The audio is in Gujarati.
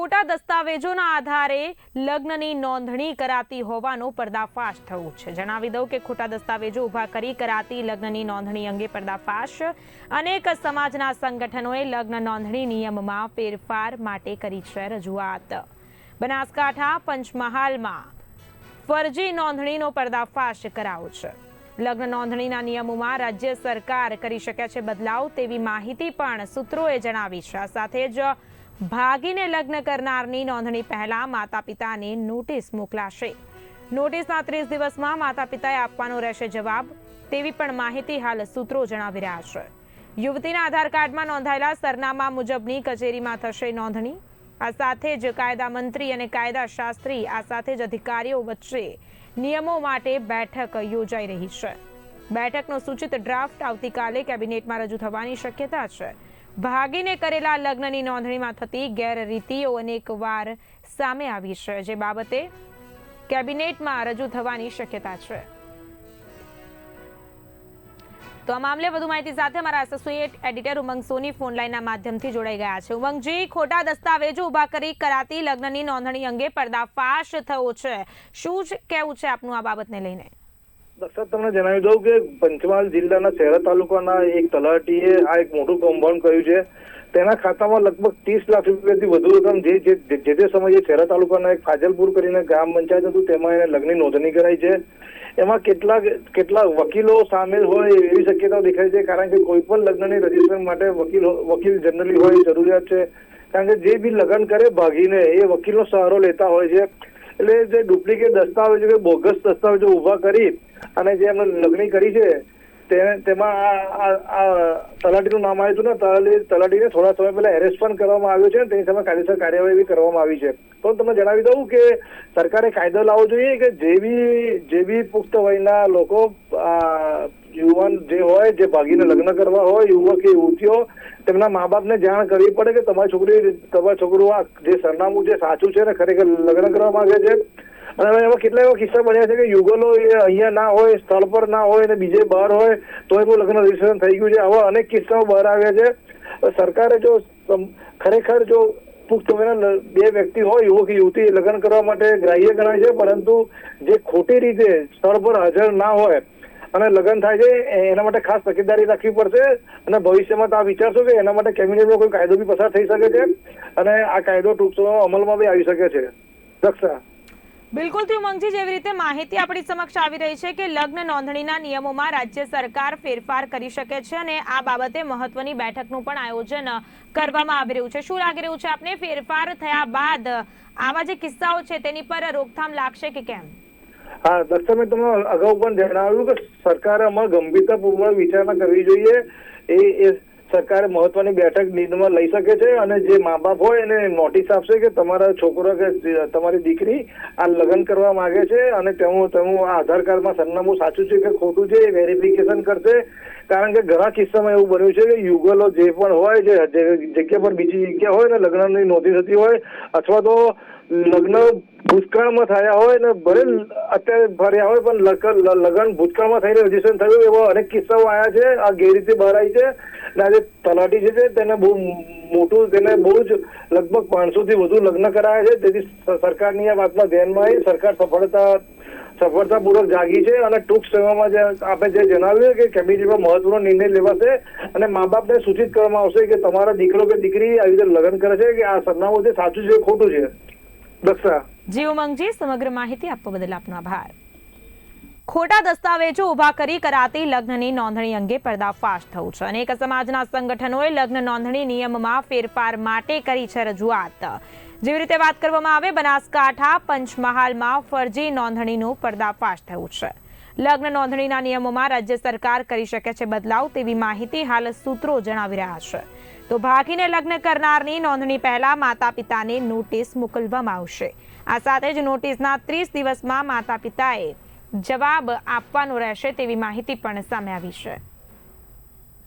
ખોટા દસ્તાવેજોના આધારે લગ્નની નોંધણી કરાતી હોવાનો પર્દાફાશ થયો છે. જણાવી દઉં કે ખોટા દસ્તાવેજો ઊભા કરી કરાતી લગ્નની નોંધણી અંગે પર્દાફાશ અનેક સમાજના સંગઠનોએ લગ્ન નોંધણી નિયમમાં ફેરફાર માટે કરી છે રજૂઆત. બનાસકાંઠા પંચમહાલમાં ફરજી નોંધણીનો પર્દાફાશ કરાયો છે. લગ્ન નોંધણીના નિયમોમાં રાજ્ય સરકાર કરી શક્યા છે બદલાવ તેવી માહિતી પણ સૂત્રોએ જણાવી છે. આ સાથે જ ભાગીને લગ્ન કરનારની નોંધણી પહેલા માતા પિતાને નોટિસ મોકલાશે. નોટિસના ત્રીસ દિવસમાં માતા પિતાએ આપવાનો રહેશે જવાબ, તેવી પણ માહિતી હાલ સૂત્રો જણાવી રહ્યા છે. યુવતીના આધાર કાર્ડમાં નોંધાયેલા સરનામા મુજબની કચેરીમાં થશે નોંધણી. આ સાથે જ કાયદા મંત્રી અને કાયદા શાસ્ત્રી આ સાથે જ અધિકારીઓ વચ્ચે નિયમો માટે બેઠક યોજાઈ રહી છે. બેઠકનો સૂચિત ડ્રાફ્ટ આવતીકાલે કેબિનેટમાં રજૂ થવાની શક્યતા છે. ભાગીને કરેલા લગ્નની નોંધણીમાં થતી ગેરરીતિઓ અનેકવાર સામે આવી છે. જે બાબતે કેબિનેટમાં રજૂ થવાની શક્યતા છે. તો આ મામલે વધુ માહિતી સાથે અમારા associate editor Umang Soni phone લાઇનના માધ્યમથી જોડાઈ ગયા છે. ઉમંગજી, ખોટા દસ્તાવેજો ઊભા કરી કરાતી લગ્નની નોંધણી અંગે પર્દાફાશ થયો છે. શું જ કહેવું છે આપનું આ બાબતને લઈને? દર્શક તમને જણાવી દઉં કે પંચમહાલ જિલ્લાના શહેરા તાલુકાના એક તલાટીએ આ એક મોટું કમ્પાઉન્ડ કર્યું છે. તેના ખાતામાં લગભગ ત્રીસ લાખ રૂપિયાથી વધુ રકમ જે જે તે સમયે શહેરા તાલુકાના એક ફાજલપુર કરીને ગ્રામ પંચાયત હતું, તેમાં એને લગ્નની નોંધણી કરાઈ છે. એમાં કેટલાક કેટલાક વકીલો સામેલ હોય એવી શક્યતા દેખાય છે, કારણ કે કોઈ પણ લગ્નની રજીસ્ટ્રેશન માટે વકીલ વકીલ જનરલી હોય, જરૂરિયાત છે. કારણ કે જે બી લગ્ન કરે, ભાગીને એ વકીલનો સહારો લેતા હોય છે. એટલે જે ડુપ્લિકેટ દસ્તાવેજો કે બોગસ દસ્તાવેજો ઊભા કરી અને જે એમને લગ્ન કરી છે તેમાં આ તલાટીનું નામ આવ્યું હતું ને, તલાટી, તલાટીને થોડા સમય પહેલા એરેસ્ટ પણ કરવામાં આવ્યો છે તેની સામે કાયદેસર કાર્યવાહી કરવામાં આવી છે. તો તમને જણાવી દઉં કે સરકારે કાયદો લાવવો જોઈએ કે જે બી જે બી પુખ્ત વયના લોકો યુવાન જે હોય જે ભાગીને લગ્ન કરવા હોય યુવક કે યુવતીઓ તેમના મા બાપને જાણ કરવી પડે કે તમારી છોકરી તમારા છોકરું આ જે સરનામું જે સાચું છે ને ખરેખર લગ્ન કરવા માંગે છે? અને એવા કેટલા એવા કિસ્સા બન્યા છે કે યુગલો એ અહીંયા ના હોય સ્થળ પર ના હોય અને બીજે બહાર હોય તો એનું લગ્ન રજીસ્ટ્રેશન થઈ ગયું છે. આવા અનેક કિસ્સાઓ બહાર આવ્યા છે. સરકારે જો ખરેખર જો પુખ્ત વયના બે વ્યક્તિ હોય યુવક યુવતી લગ્ન કરવા માટે ગ્રાહ્ય ગણાય છે પરંતુ જે ખોટી રીતે સ્થળ પર હાજર ના હોય અને લગ્ન થાય છે એના માટે ખાસ તકેદારી રાખવી પડશે. અને ભવિષ્યમાં તો આ વિચારશો કે એના માટે કેબિનેટમાં કોઈ કાયદો બી પસાર થઈ શકે છે? અને આ કાયદો ટૂંક અમલમાં બી આવી શકે છે. રક્ષા. બિલકુલથી ઉમંગજી જેવી રીતે માહિતી આપણી સમક્ષ આવી રહી છે કે લગ્ન નોંધણીના નિયમોમાં રાજ્ય સરકાર ફેરફાર કરી શકે છે અને આ બાબતે મહત્વની બેઠકનું પણ આયોજન કરવામાં આવી રહ્યું છે. શું લાગી રહ્યું છે આપને? ફેરફાર થયા બાદ આવા જે કિસ્સાઓ છે તેની પર રોકથામ લાગશે કે કેમ? હા દર્શક મેં તમને અગાઉ પણ જણાવ્યું કે સરકારે આમાં ગંભીરતાપૂર્વક વિચારણા કરવી જોઈએ. એ એ સરકારે મહત્વની બેઠક નિર્ણય લઈ શકે છે અને જે મા બાપ હોય એને નોટિસ આપશે કે તમારા છોકરો કે તમારી દીકરી આ લગ્ન કરવા માંગે છે અને તેનું તેનું આધાર કાર્ડમાં સરનામું સાચું છે કે ખોટું છે એ વેરિફિકેશન કરશે. કારણ કે ઘણા કિસ્સામાં એવું બન્યું છે કે યુગલો જે પણ હોય છે જે જગ્યા પર બીજી જગ્યા હોય ને લગ્નની નોંધી થતી હોય અથવા તો લગ્ન ભૂતકાળમાં થયા હોય ને ભલે અત્યારે ફર્યા હોય પણ લગ્ન ભૂતકાળમાં થઈને રજીસ્ટ્રેશન થયું એવા અનેક કિસ્સાઓ આવ્યા છે. આ ગેરરીતિ બહાર આવી છે ને આજે તલાટી છે તેને બહુ મોટું તેને બહુ જ લગભગ પાંચસો થી વધુ લગ્ન કરાયા છે. તેથી સરકારની આ વાતમાં ધ્યાનમાં આવી. સરકાર સફળતા સફળતાપૂર્વક જાગી છે અને ટૂંક સમયમાં જે આપણે જે જણાવ્યું કે કેબિનેટમાં મહત્વનો નિર્ણય લેવાશે અને મા બાપને સૂચિત કરવામાં આવશે કે તમારા દીકરો કે દીકરી આવી રીતે લગ્ન કરે છે કે આ સરનામું છે સાચું છે ખોટું છે? દક્ષા સમગ્ર માહિતી આપવા બદલ આપનો આભાર. ખોટા દસ્તાવેજો ઊભા કરી કરાતી લગ્નની નોંધણી અંગે પર્દાફાશ થયું છે. અનેક સમાજના સંગઠનોએ લગ્ન નોંધણી નિયમમાં ફેરફાર માટે કરી છે રજૂઆત. જેવી રીતે વાત કરવામાં આવે, બનાસકાંઠા, પંચમહાલમાં ફરજી નોંધણીનું પર્દાફાશ થયું છે. લગ્ન નોંધણીના નિયમોમાં રાજ્ય સરકાર કરી શકે છે બદલાવ તેવી માહિતી હાલ સૂત્રો જણાવી રહ્યા છે. તો ભાગીને લગ્ન કરનારની નોંધણી પહેલા માતા પિતાને નોટિસ મોકલવામાં આવશે. આ સાથે જ નોટિસના ત્રીસ દિવસમાં માતા પિતાએ જવાબ આપવાનો રહેશે તેવી માહિતી પણ સામે આવી છે.